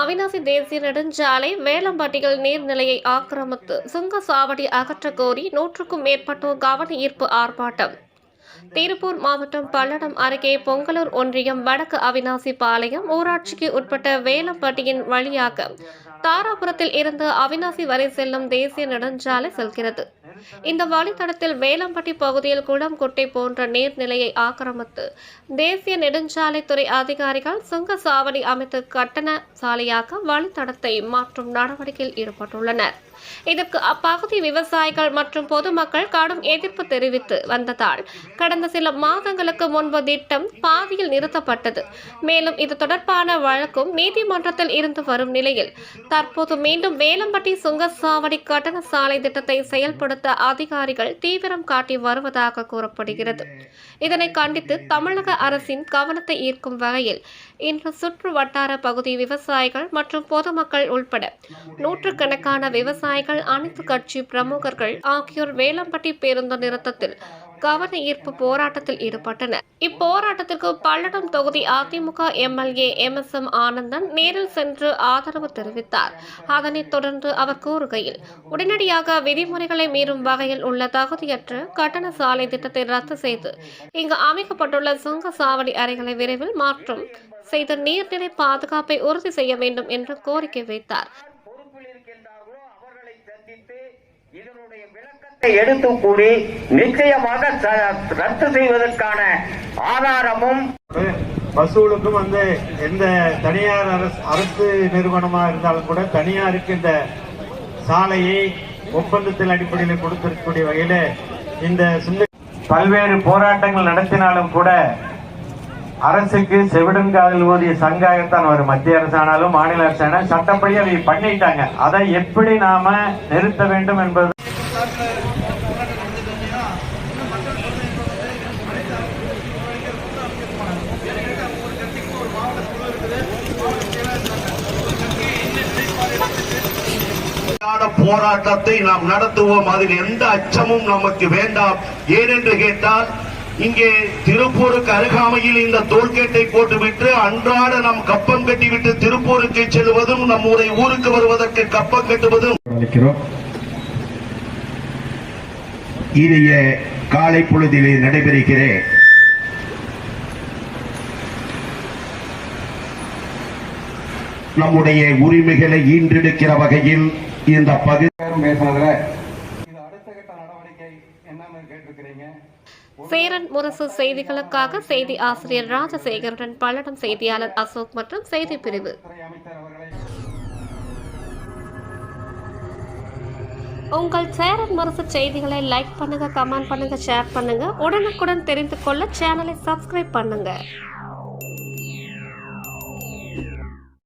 அவினாசி தேசிய நெடுஞ்சாலை வேலம்பாட்டிகள் நீர்நிலையை ஆக்கிரமித்து சுங்க சாவடி அகற்ற கோரி நூற்றுக்கும் மேற்பட்டோர் கவன ஈர்ப்பு ஆர்ப்பாட்டம். திருப்பூர் மாவட்டம் பல்லடம் அருகே பொங்கலூர் ஒன்றியம் வடக்கு அவினாசி பாளையம் ஊராட்சிக்கு உட்பட்ட வேலம்பட்டியின் வழியாக தாராபுரத்தில் இருந்து அவினாசி வரை செல்லும் தேசிய நெடுஞ்சாலை செல்கிறது. இந்த வழித்தடத்தில் வேலம்பட்டி பகுதியில் குளம் குட்டை போன்ற நீர்நிலையை ஆக்கிரமித்து தேசிய நெடுஞ்சாலைத்துறை அதிகாரிகள் சுங்க சாவடி அமைத்து கட்டண சாலையாக வழித்தடத்தை மாற்றும் நடவடிக்கையில் ஈடுபட்டுள்ளனர். இதற்கு அப்பகுதி விவசாயிகள் மற்றும் பொதுமக்கள் கடும் எதிர்ப்பு தெரிவித்து வந்ததால் கடந்த சில மாதங்களுக்கு முன்பு திட்டம் பாதியில் நிறுத்தப்பட்டது. மேலும் இது தொடர்பான வழக்கும் நீதிமன்றத்தில் இருந்து வரும் நிலையில் தற்போது மீண்டும் வேலம்பட்டி சுங்கசாவடி கட்டண சாலை திட்டத்தை செயல்படுத்த அதிகாரிகள் தீவிரம் காட்டி வருவதாக கூறப்படுகிறது. இதனை கண்டித்து தமிழக அரசின் கவனத்தை ஈர்க்கும் வகையில் இன்று சுற்று வட்டார பகுதி விவசாயிகள் மற்றும் பொதுமக்கள் உட்பட நூற்றுக்கணக்கான விவசாயிகள் அனைத்து கட்சி பிரமுகர்கள் ஆகியோர் வேலம்பட்டி பேருந்து நிறுத்தத்தில் கவன ஈர்ப்பு போராட்டத்தில் ஈடுபட்டனர் இப்போராட்டத்திற்கு பல்லடம் தொகுதி AIADMK MLA M S M Anandan நேரில் சென்று ஆதரவு தெரிவித்தார். அதனைத் தொடர்ந்து அவர் கூறுகையில் உடனடியாக விதிமுறைகளை மீறும் வகையில் உள்ள தகுதியற்ற கட்டண சாலை திட்டத்தை ரத்து செய்து இங்கு அமைக்கப்பட்டுள்ள சுங்க சாவடி அறைகளை விரைவில் மாற்றும் செய்த நீர்நிலை பாதுகாப்பை உறுதி செய்ய வேண்டும் என்று கோரிக்கை வைத்தார். எடுத்து கூறி நிச்சயமாக ரத்து செய்வதற்கான ஆதாரமும் வசூலுக்கும் வந்து எந்த தனியார் அரசு அரசு நிறுவனமா இருந்தாலும் கூட தனியாருக்கு இந்த சாலையை ஒப்பந்தத்தில் அடிப்படையில் கொடுத்திருக்கக்கூடிய வகையில இந்த பல்வேறு போராட்டங்கள் நடத்தினாலும் கூட அரசுக்கு செவிடன் காதல் ஊதிய சங்காகத்தான் ஒரு மத்திய அரசானாலும் மாநில அரசான சட்டப்படி அதை பண்ணிட்டாங்க. அதை எப்படி நாம நிறுத்த வேண்டும் என்பது போராட்டத்தை நாம் நடத்துவோம். அதில் எந்த அச்சமும் நமக்கு வேண்டாம். ஏனென்று கேட்டால் இங்கே திருப்பூருக்கு அருகாமையில் இந்த தோல்கேட்டை போட்டுவிட்டு அன்றாட நாம் கப்பம் கட்டிவிட்டு திருப்பூருக்கு செல்வதும் நம்முடைய ஊருக்கு வருவதற்கு கப்பம் கட்டுவதும் இனிய காலை பொழுதிலே நடைபெறுகிறேன் நம்முடைய உரிமைகளை ஈன்றெடுக்கிற வகையில் இந்த பகுதி பேசுனதுல இது அடுத்த கட்ட நடவடிக்கை என்னன்னு கேட்டிருக்கிறீங்க? சேரன் முரசு செய்திகளுக்காக செய்தி ஆசிரியர் ராஜசேகருடன் பல்லடம் செய்தியாளர் அசோக் மற்றும் செய்தி பிரிவு உங்கள் சேரன் முரசு செய்திகளை லைக் பண்ணுங்கள் கமெண்ட் பண்ணுங்கள் ஷேர் பண்ணுங்கள் உடனுக்குடன் தெரிந்து கொள்ள சேனலை சப்ஸ்கிரைப் பண்ணுங்கள்